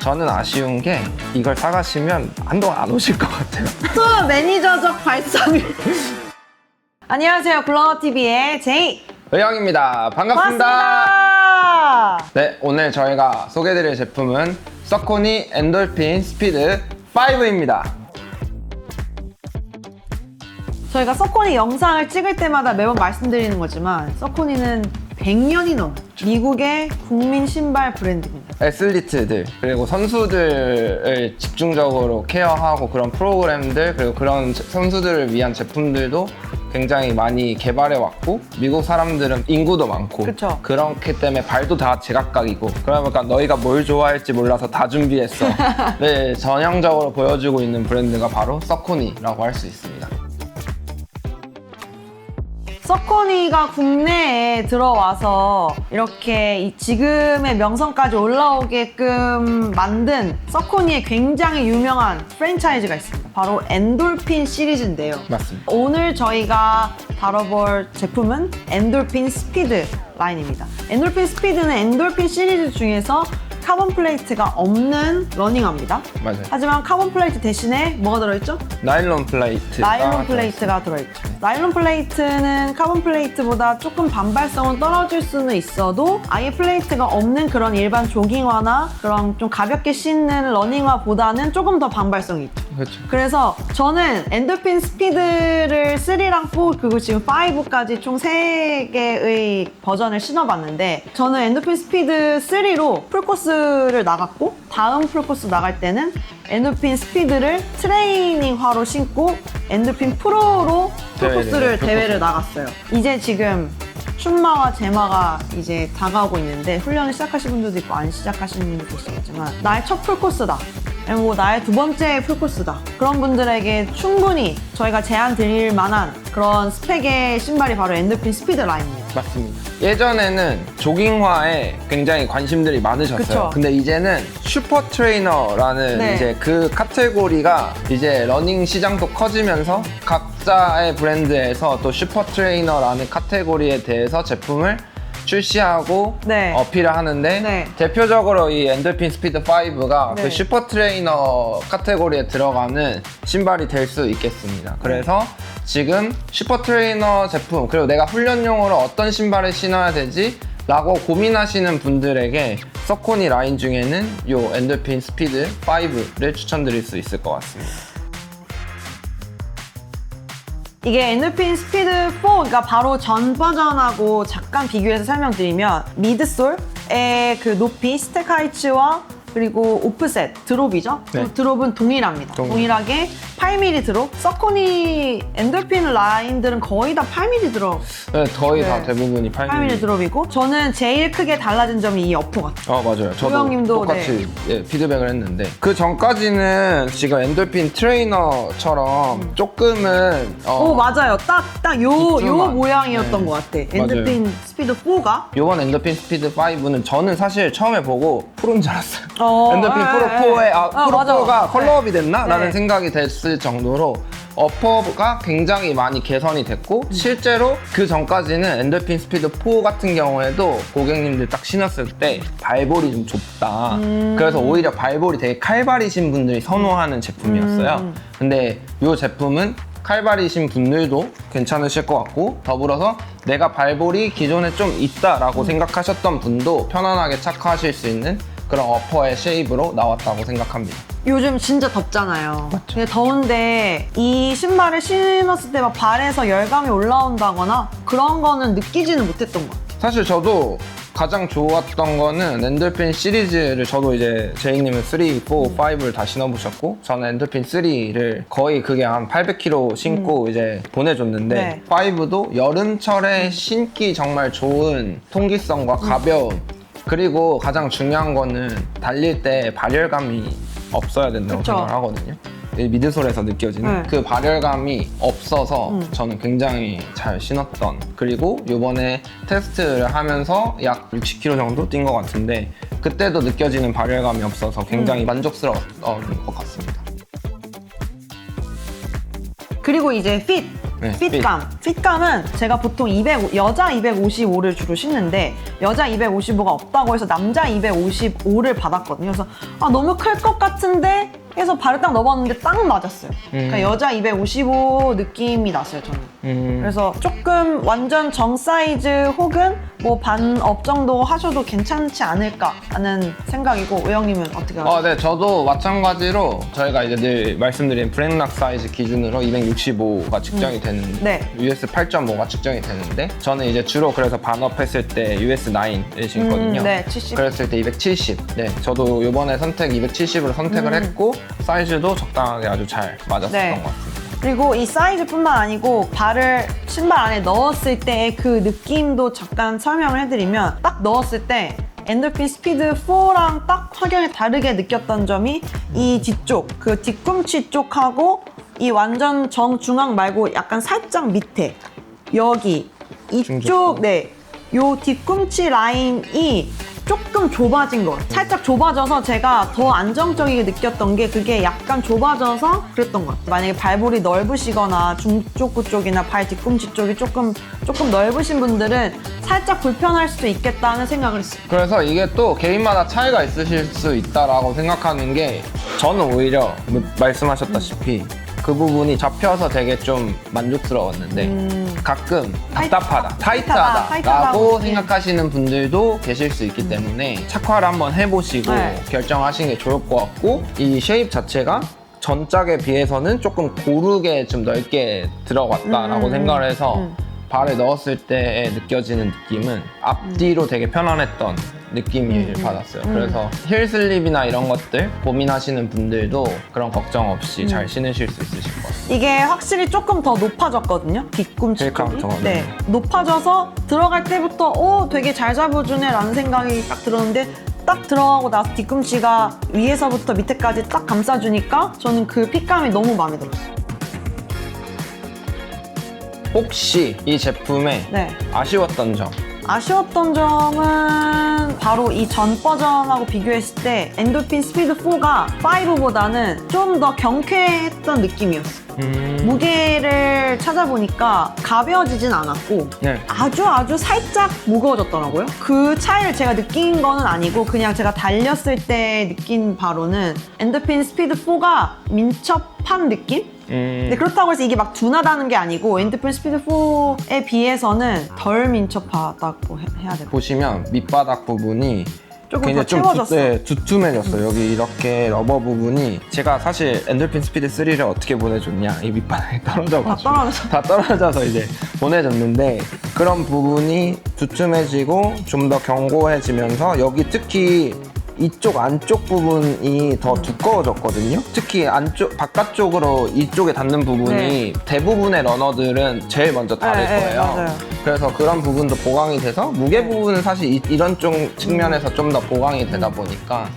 저는 아쉬운 게 이걸 사가시면 한동안 안 오실 것 같아요. 또 매니저적 발상을. 안녕하세요. 블로거TV의 제이. 의영입니다. 반갑습니다. 반갑습니다. 네, 오늘 저희가 소개해드릴 제품은 서코니 엔돌핀 스피드 5입니다. 저희가 서코니 영상을 찍을 때마다 매번 말씀드리는 거지만 서코니는 100년이 넘은 미국의 국민 신발 브랜드입니다. 애슬리트들 그리고 선수들을 집중적으로 케어하고 그런 프로그램들 그리고 그런 제- 선수들을 위한 제품들도 굉장히 많이 개발해 왔고 미국 사람들은 인구도 많고 그쵸. 그렇기 때문에 발도 다 제각각이고 그러니까 너희가 뭘 좋아할지 몰라서 다 준비했어 네 전형적으로 보여주고 있는 브랜드가 바로 서코니라고 할 수 있습니다 서코니가 국내에 들어와서 이렇게 이 지금의 명성까지 올라오게끔 만든 서코니의 굉장히 유명한 프랜차이즈가 있습니다. 바로 엔돌핀 시리즈인데요. 맞습니다 오늘 저희가 다뤄볼 제품은 엔돌핀 스피드 라인입니다. 엔돌핀 스피드는 엔돌핀 시리즈 중에서 카본 플레이트가 없는 러닝화입니다. 맞아요 하지만 카본 플레이트 대신에 뭐가 들어있죠? 나일론 플레이트 나일론 플레이트가 들어있죠. 나일론 플레이트는 카본 플레이트보다 조금 반발성은 떨어질 수는 있어도 아예 플레이트가 없는 그런 일반 조깅화나 그런 좀 가볍게 신는 러닝화보다는 조금 더 반발성이 있죠. 그렇죠 그래서 저는 엔돌핀 스피드를 3랑 4 그리고 지금 5까지 총 3개의 버전을 신어봤는데 저는 엔돌핀 스피드 3로 풀코스를 나갔고 다음 풀코스 나갈 때는 엔돌핀 스피드를 트레이닝화로 신고 엔돌핀 프로로 풀코스를 대회를, 대회를 풀코스. 나갔어요. 이제 지금 춘마와 제마가 이제 다가오고 있는데 훈련을 시작하신 분들도 있고 안 시작하신 분들도 계시겠지만 나의 첫 풀코스다. 아니면 뭐 나의 두 번째 풀코스다. 그런 분들에게 충분히 저희가 제안 드릴 만한 그런 스펙의 신발이 바로 엔돌핀 스피드 라인입니다. 맞습니다. 예전에는 조깅화에 굉장히 관심들이 많으셨어요. 그쵸. 근데 이제는 슈퍼 트레이너라는 네. 이제 그 카테고리가 이제 러닝 시장도 커지면서 각자의 브랜드에서 또 슈퍼 트레이너라는 카테고리에 대해서 제품을 출시하고 네. 어필을 하는데 네. 대표적으로 이 엔돌핀 스피드 5가 네. 그 슈퍼 트레이너 카테고리에 들어가는 신발이 될 수 있겠습니다. 그래서 지금 슈퍼 트레이너 제품 그리고 내가 훈련용으로 어떤 신발을 신어야 되지? 라고 고민하시는 분들에게 서코니 라인 중에는 이 엔돌핀 스피드 5를 추천드릴 수 있을 것 같습니다. 이게 엔돌핀 스피드 4, 그러니까 바로 전 버전하고 잠깐 비교해서 설명드리면 미드솔의 그 높이 스택 하이츠와 그리고 오프셋 드롭이죠. 네. 그 드롭은 동일합니다. 동일. 동일하게 8mm 드롭. 서코니 엔돌핀 라인들은 거의 다 8mm 드롭. 네, 거의 다 네. 대부분이 8mm 8mm. 드롭이고 저는 제일 크게 달라진 점이 이 어퍼 같아요. 어 맞아요. 저도 조영님도, 똑같이 예, 피드백을 했는데 그 전까지는 지금 엔돌핀 트레이너처럼 조금은 어, 오 맞아요. 딱 딱 요 요 이쪽만. 모양이었던 네. 것 같아. 엔돌핀 스피드 4가 요번 엔더핀 스피드 5는 저는 사실 처음에 보고 프로인 줄 알았어요. 어, 엔더핀 예, 프로 예, 4에 아, 예. 아, 프로 맞아. 4가 컬러업이 네. 됐나? 라는 네. 생각이 됐을 정도로 어퍼가 굉장히 많이 개선이 됐고 음. 실제로 그 전까지는 엔더핀 스피드 4 같은 경우에도 고객님들 딱 신었을 때 발볼이 좀 좁다. 음. 그래서 오히려 발볼이 되게 칼발이신 분들이 선호하는 제품이었어요. 음. 근데 이 제품은 칼발이신 분들도 괜찮으실 것 같고 더불어서 내가 발볼이 기존에 좀 있다라고 생각하셨던 분도 편안하게 착화하실 수 있는 그런 어퍼의 쉐입으로 나왔다고 생각합니다. 요즘 진짜 덥잖아요. 근데 더운데 이 신발을 신었을 때 막 발에서 열감이 올라온다거나 그런 거는 느끼지는 못했던 것 같아요. 사실 저도 가장 좋았던 거는 엔돌핀 시리즈를 저도 이제 제이님은 3, 4, 5를 다 신어보셨고 저는 엔돌핀 3를 거의 그게 한 800km 신고 이제 보내줬는데 네. 5도 여름철에 신기 정말 좋은 통기성과 가벼움 그리고 가장 중요한 거는 달릴 때 발열감이 없어야 된다고 그쵸. 생각을 하거든요. 이 미드솔에서 느껴지는 네. 그 발열감이 없어서 음. 저는 굉장히 잘 신었던 그리고 요번에 테스트를 하면서 약 60km 정도 뛴 것 같은데 그때도 느껴지는 발열감이 없어서 음. 굉장히 만족스러웠던 것 같습니다. 그리고 이제 핏. 네, 핏감. 핏감은 제가 보통 200, 여자 255를 주로 신는데 여자 255가 없다고 해서 남자 255를 받았거든요. 그래서 아 너무 클 것 같은데 해서 발을 딱 넣어봤는데 딱 맞았어요. 그러니까 음. 여자 255 느낌이 났어요, 저는. 음. 그래서 조금 완전 정 사이즈 혹은 뭐 반 업 정도 하셔도 괜찮지 않을까 하는 생각이고 우영님은 어떻게 하세요? 어, 네, 저도 마찬가지로 저희가 이제 늘 말씀드린 브렉락 사이즈 기준으로 265가 측정이 되는데 네. US 8.5가 측정이 되는데 저는 이제 주로 그래서 반업했을 때 US 9을 신거든요. 음, 네, 70. 그랬을 때 270. 네, 저도 이번에 선택 270으로 선택을 했고 사이즈도 적당하게 아주 잘 맞았었던 음. 네. 것 같습니다. 그리고 이 사이즈뿐만 아니고 발을 신발 안에 넣었을 때의 그 느낌도 잠깐 설명을 해드리면 딱 넣었을 때 엔돌핀 스피드 4랑 딱 확연히 다르게 느꼈던 점이 이 뒤쪽 그 뒤꿈치 쪽하고 이 완전 정중앙 말고 약간 살짝 밑에 여기 이쪽 중저쪽. 네. 요 뒤꿈치 라인이 조금 좁아진 것. 살짝 좁아져서 제가 더 안정적이게 느꼈던 게 그게 약간 좁아져서 그랬던 것 같아요. 만약에 발볼이 넓으시거나 중쪽구 쪽이나 발 뒤꿈치 쪽이 조금 조금 넓으신 분들은 살짝 불편할 수도 있겠다는 생각을 했어요. 그래서 이게 또 개인마다 차이가 있으실 수 있다라고 생각하는 게 저는 오히려 뭐 말씀하셨다시피 그 부분이 잡혀서 되게 좀 만족스러웠는데 가끔 답답하다, 음. 타이트하다, 타이트하다 라고 타이트하다고, 예. 생각하시는 분들도 계실 수 있기 때문에 착화를 한번 해보시고 네. 결정하시는 게 좋을 것 같고 이 쉐입 자체가 전짝에 비해서는 조금 고르게 좀 넓게 들어갔다라고 음, 생각을 해서 음. 발을 넣었을 때 느껴지는 느낌은 앞뒤로 되게 편안했던 느낌을 받았어요. 그래서 힐 슬립이나 이런 것들 고민하시는 분들도 그런 걱정 없이 잘 신으실 수 있으실 것 같아요. 이게 확실히 조금 더 높아졌거든요. 뒤꿈치 힐 쪽이. 카운터가, 네. 네. 높아져서 들어갈 때부터 오 되게 잘 잡아주네 라는 생각이 딱 들었는데 딱 들어가고 나서 뒤꿈치가 위에서부터 밑에까지 딱 감싸주니까 저는 그 핏감이 너무 마음에 들었어요. 혹시 이 제품에 네. 아쉬웠던 점? 아쉬웠던 점은 바로 이 전 버전하고 비교했을 때 엔돌핀 스피드 4가 5보다는 좀 더 경쾌했던 느낌이었어요. 음... 무게를 찾아보니까 가벼워지진 않았고 네. 아주 아주 살짝 무거워졌더라고요. 그 차이를 제가 느낀 거는 아니고 그냥 제가 달렸을 때 느낀 바로는 엔더핀 스피드 4가 민첩한 느낌? 음... 근데 그렇다고 해서 이게 막 둔하다는 게 아니고 엔더핀 스피드 4에 비해서는 덜 민첩하다고 해- 해야 될까요? 보시면 밑바닥 부분이 조금 굉장히 더좀 채워졌어. 두, 네, 두툼해졌어 요. 여기 이렇게 러버 부분이 제가 사실 엔돌핀 스피드 3를 어떻게 보내줬냐 이 밑바닥에 떨어져가지고 다 떨어져서. 다 떨어져서 이제 보내줬는데 그런 부분이 두툼해지고 좀 더 견고해지면서 여기 특히 이쪽 안쪽 부분이 더 두꺼워졌거든요. 특히 안쪽 바깥쪽으로 이쪽에 닿는 부분이 네. 대부분의 러너들은 제일 먼저 닿을 네, 네, 거예요. 맞아요. 그래서 그런 부분도 보강이 돼서 무게 부분은 사실 이, 런쪽 측면에서 좀 더 보강이 되다 보니까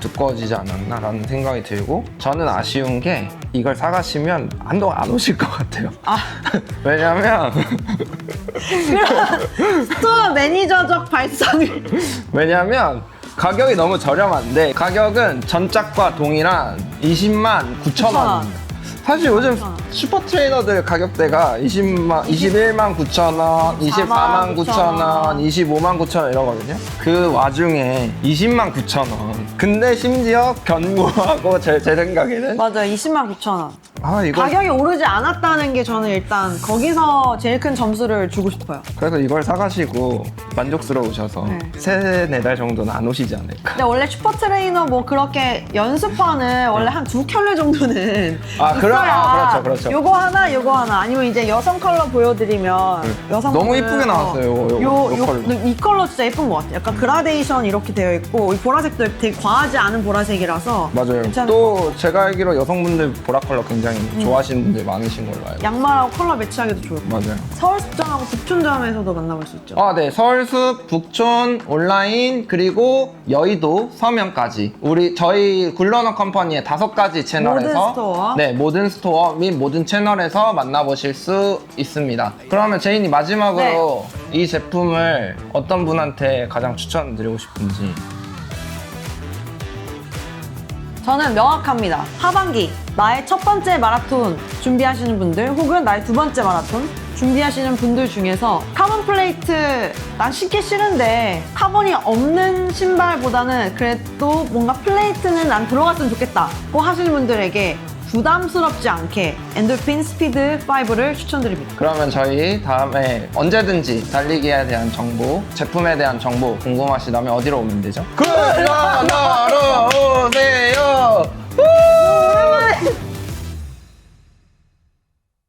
두꺼워지지 않았나라는 생각이 들고 저는 아쉬운 게 이걸 사가시면 한동안 안 오실 것 같아요. 아, 왜냐면 스토어 매니저적 발상을. 왜냐면 가격이 너무 저렴한데 가격은 전작과 동일한 20만 9천 원입니다. 사실 요즘 슈퍼 트레이너들 가격대가 20만, 21만 9천 원, 24만 9천 원, 25만 9천 원 이러거든요. 그 와중에 20만 9천 원. 근데 심지어 견고하고 제, 제 생각에는 맞아요. 20만 9천 원. 아 이거 가격이 오르지 않았다는 게 저는 일단 거기서 제일 큰 점수를 주고 싶어요. 그래서 이걸 사가시고 만족스러우셔서 네. 세네 달 정도는 안 오시지 않을까. 근데 원래 슈퍼 트레이너 뭐 그렇게 연습화는 원래 한 두 켤레 정도는 아, 그럼- 있어야 아, 그렇죠, 그렇죠. 요거 하나, 요거 하나 아니면 이제 여성 컬러 보여드리면 여성 너무 이쁘게 나왔어요, 요거, 요거, 요, 요 요, 컬러. 이 컬러 진짜 예쁜 것 같아요. 약간 그라데이션 이렇게 되어 있고 이 보라색도 되게 과하지 않은 보라색이라서 맞아요. 괜찮은 또 제가 알기로 여성분들 보라 컬러 굉장히 좋아하시는 분들 많으신 걸로 알고. 양말하고 컬러 매치하기도 좋을 것 같아요. 맞아요. 서울숲점하고 북촌점에서도 만나볼 수 있죠. 아, 네. 서울숲, 북촌, 온라인, 그리고 여의도, 서면까지. 우리, 저희 굴러너 컴퍼니의 다섯 가지 채널에서. 모든 스토어. 네, 모든 스토어 및 모든 채널에서 만나보실 수 있습니다. 그러면 제인이 마지막으로 네. 이 제품을 어떤 분한테 가장 추천드리고 싶은지. 저는 명확합니다. 하반기 나의 첫 번째 마라톤 준비하시는 분들 혹은 나의 두 번째 마라톤 준비하시는 분들 중에서 카본 플레이트 난 신기 싫은데 카본이 없는 신발보다는 그래도 뭔가 플레이트는 난 들어갔으면 좋겠다고 하시는 분들에게 부담스럽지 않게 엔돌핀 스피드 5를 추천드립니다. 그러면 저희 다음에 언제든지 달리기에 대한 정보, 제품에 대한 정보 궁금하시다면 어디로 오면 되죠? 굴러나러 오세요! 후!